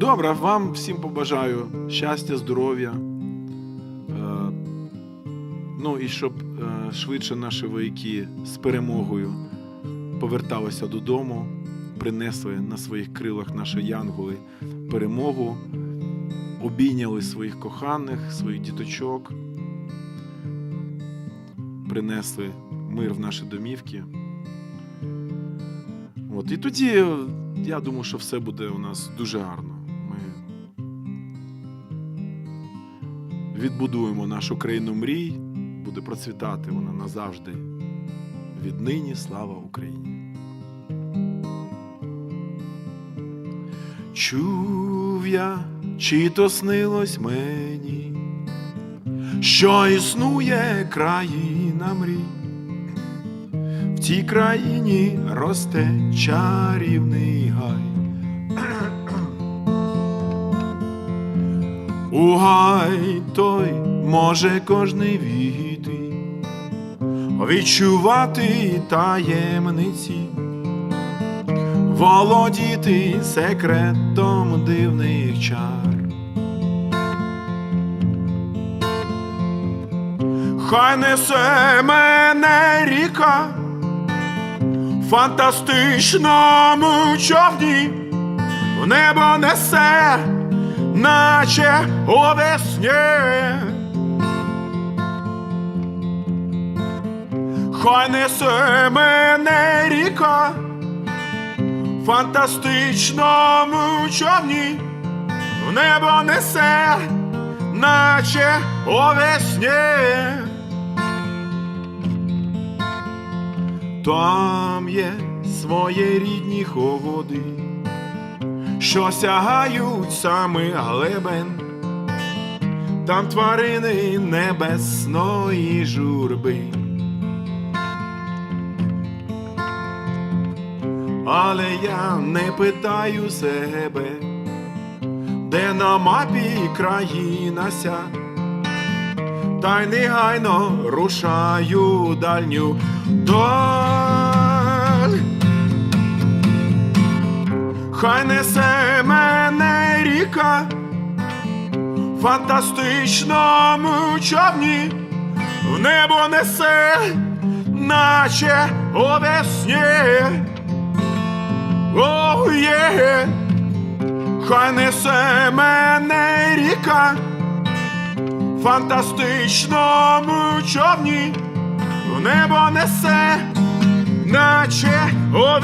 Добре, вам всім побажаю щастя, здоров'я. Е, Ну і щоб е, швидше наші вояки з перемогою поверталися додому, принесли на своїх крилах наші янголи перемогу, обійняли своїх коханих, своїх діточок, принесли мир в наші домівки. От, і тоді я думаю, що все буде у нас дуже гарно. Відбудуємо нашу країну мрій, буде процвітати вона назавжди. Віднині слава Україні. Чув я, чи то снилось мені, що існує країна мрій. В цій країні росте чарівний гай. У гай той може кожний війти, відчувати таємниці, володіти секретом дивних чар. Хай несе мене ріка фантастичному човні, в небо несе, наче у весні. Хай несе мене ріка в фантастичному човні, в небо несе, наче у весні. Там є своєрідні ходи, що сягають саме глибин, там тварини небесної журби. Але я не питаю себе, де на мапі країна ся, та й негайно рушаю дальню даль. Хай несе мене ріка. В фантастичному човні, в небо несе, наче у весні. О, є, хай несе мене ріка. В фантастичному човні, в небо несе, наче у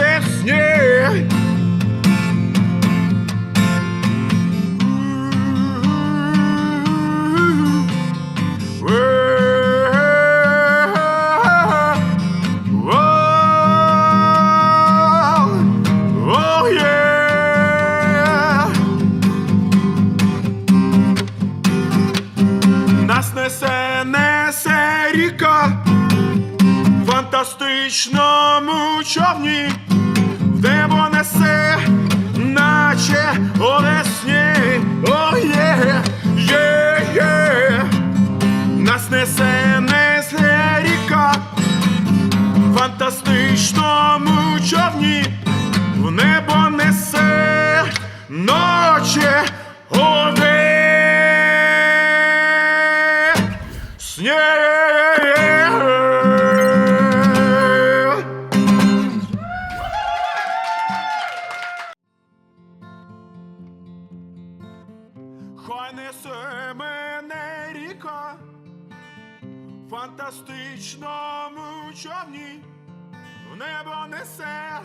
фантастичному човні, в небо несе, наче у весні. О, є, є, є. Нас несе, несе ріка в фантастичному човні, в небо несе, ноче ове. Сніг. Фантастичному човні, в небо несе,